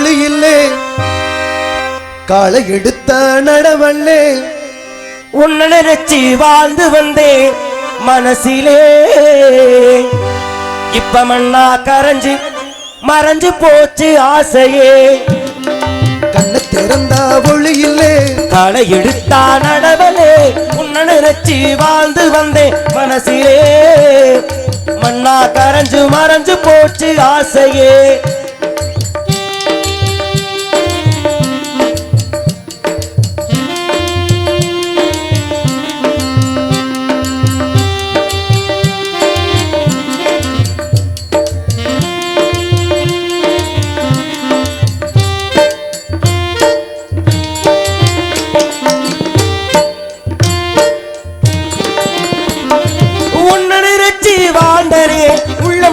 ஒளி இல்லே. காலை எடுத்த நடவல்லே உன்னை நினைச்சி வாழ்ந்து வந்தேன் மனசிலே. இப்ப மண்ணா கரைஞ்சு மறைஞ்சு போச்சு ஆசையே. கண்ணு திறந்தா ஒளி இல்லே. களை எடுத்தா நடவலே உன்னை நினைச்சி வாழ்ந்து வந்தேன் மனசிலே. மண்ணா கரைஞ்சு மறைஞ்சு போச்சு ஆசையே.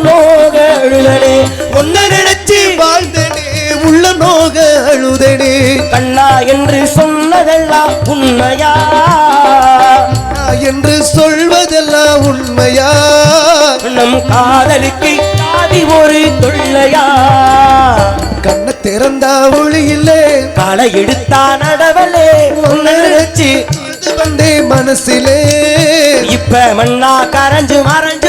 நோக அழுதனே. உன்னை நினைச்சு வாழ்ந்தனே உள்ள நோக அழுதனே. கண்ணா என்று சொன்னதெல்லாம் உண்மையா? என்று சொல்வதெல்லாம் உண்மையா? நம் காதலுக்கு காதி ஒரு தொல்லையா? கண்ணை திறந்தா ஒளி இல்லே களை எடுத்தா நடவலே. நினைச்சு வந்தே மனசிலே. இப்ப மண்ணா கரைஞ்சு மறைஞ்சு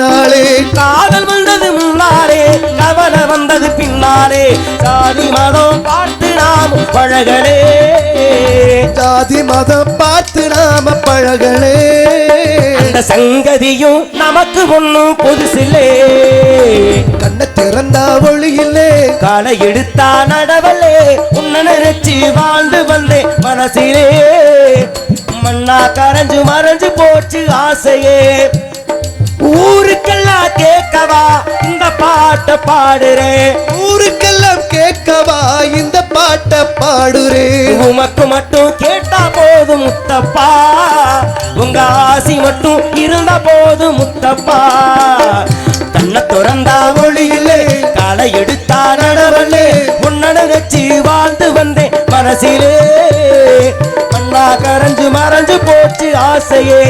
பின்னாலே காதல் வந்தது முன்னாலே கவலை வந்தது பின்னாலே. சாதி மதம் பார்த்து நாம் பழகலே. ஜாதி மதம் பார்த்து நாம பழகலே. அந்த சங்கதியும் நமக்கு ஒண்ணும் புதுசில்லே. கண்ணை திறந்தா ஒளி இல்லே களை எடுத்தா நடவலே உன்னை நினைச்சு வாழ்ந்து வந்தேன் மனசிலே. மண்ணா கரைஞ்சு மறைஞ்சு போச்சு ஆசையே. ஊருக்கெல்லாம் கேட்கவா? இந்த பாட்டை பாடுறேன் ஊருக்கெல்லாம் கேட்கவா? இந்த பாட்டை பாடுறேன் உமக்கு மட்டும் கேட்டா போதும் முத்தப்பா. உங்க ஆசி மட்டும் இருந்தா போதும் முத்தப்பா. கண்ணை திறந்தா ஒளியிலே களை எடுத்தா நடவலே. உன்னை நினைச்சு வாழ்ந்து வந்தேன் மனசிலே. மண்ணா கரைஞ்சு மறைஞ்சு போச்சு ஆசையே.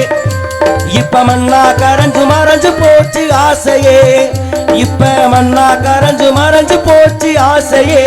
இப்ப மண்ணா கரைஞ்சு மறைஞ்சு போச்சு ஆசையே. இப்ப மண்ணா கரைஞ்சு மறைஞ்சு போச்சு ஆசையே.